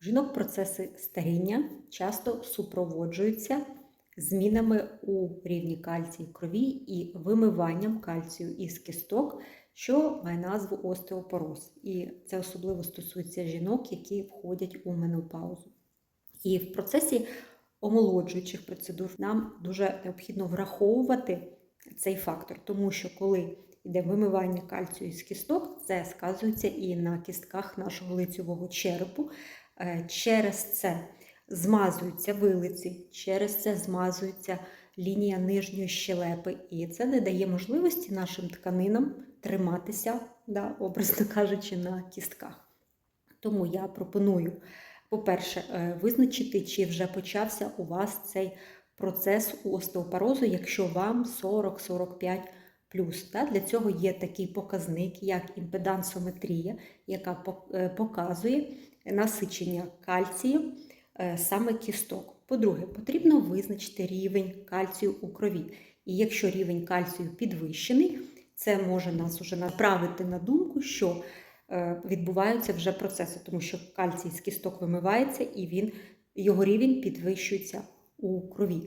Жінок процеси старіння часто супроводжуються змінами у рівні кальцію крові і вимиванням кальцію із кісток, що має назву остеопороз. І це особливо стосується жінок, які входять у менопаузу. І в процесі омолоджуючих процедур нам дуже необхідно враховувати цей фактор, тому що коли йде вимивання кальцію з кісток, це сказується і на кістках нашого лицьового черепу. Е, Через це змазуються вилиці, через це змазується лінія нижньої щелепи, і це не дає можливості нашим тканинам триматися, да, образно кажучи, на кістках. Тому я пропоную, по-перше, е, визначити, чи вже почався у вас цей процес остеопорозу, якщо вам 40-45 плюс. Да? Для цього є такий показник, як імпедансометрія, яка е, показує насичення кальцієм е, саме кісток. По-друге, потрібно визначити рівень кальцію у крові. І якщо рівень кальцію підвищений, це може нас уже направити на думку, що е, відбуваються вже процеси, тому що кальцій з кісток вимивається і він, його рівень підвищується у крові.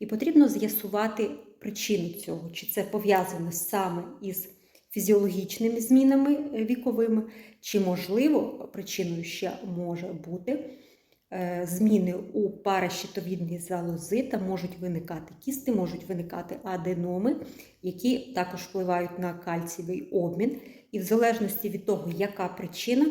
І потрібно з'ясувати причину цього, чи це пов'язане саме із фізіологічними змінами е, віковими, чи, можливо, причиною ще може бути е, зміни у паращитовідній залози, та можуть виникати кісти, можуть виникати аденоми, які також впливають на кальцієвий обмін. І в залежності від того, яка причина,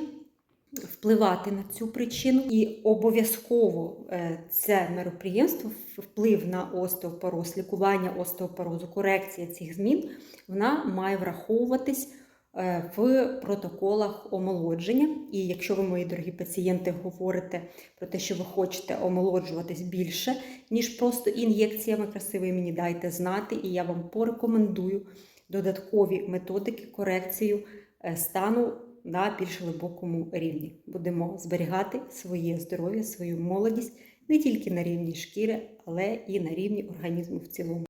впливати на цю причину, і обов'язково е, це мероприємство, вплив на остеопороз, лікування остеопорозу, корекція цих змін, вона має враховуватись е, в протоколах омолодження. І якщо ви, мої дорогі пацієнти, говорите про те, що ви хочете омолоджуватись більше, ніж просто ін'єкціями красивої, мені дайте знати, і я вам порекомендую додаткові методики корекцію е, стану на більш глибокому рівні. Будемо зберігати своє здоров'я, свою молодість не тільки на рівні шкіри, але і на рівні організму в цілому.